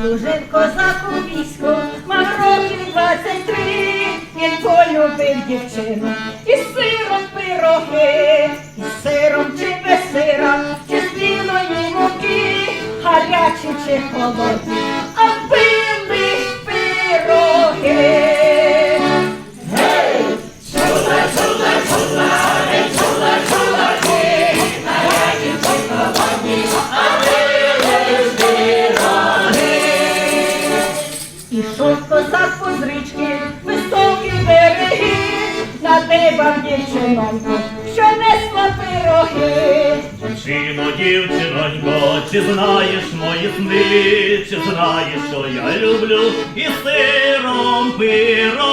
Служив козаку війську, мав років двадцять три, він полюбив дівчину. І сиром пироги, і сиром чи без сира, чи з муки, гарячі чи холодні, а били пироги. Гей, чула, чула, чула. По зрічки, високі береги, надибав дівчинонько, що несла пироги. Дівчино, дівчинонько, чи знаєш мої сни, чи знаєш, що я люблю і сиром пироги.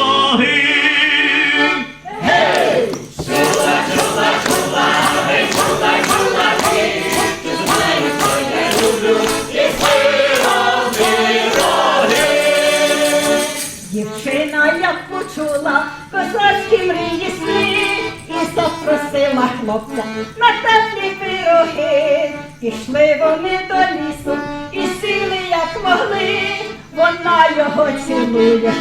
Почула козацькі мрії сни, і запросила хлопця на теплі пироги. Пішли вони до лісу і сіли, як могли, вона його цілує,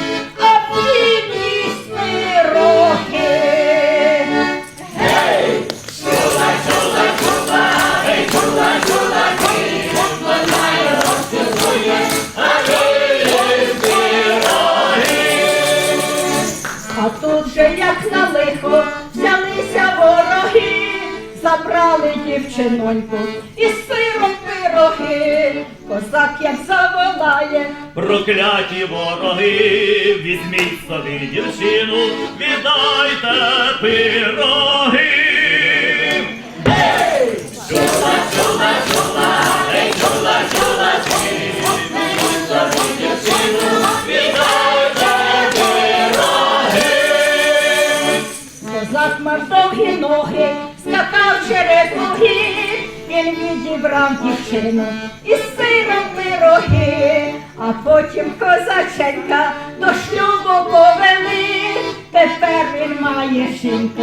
дівчиноньку і сиром пироги. Козак як заволає, Прокляті вороги, візьміть собі дівчину, віддайте пироги. козак мав довгі ноги, через луги, він відібрав дівчину і сином пироги, а потім козаченька до шлюбу повели, тепер він має жінку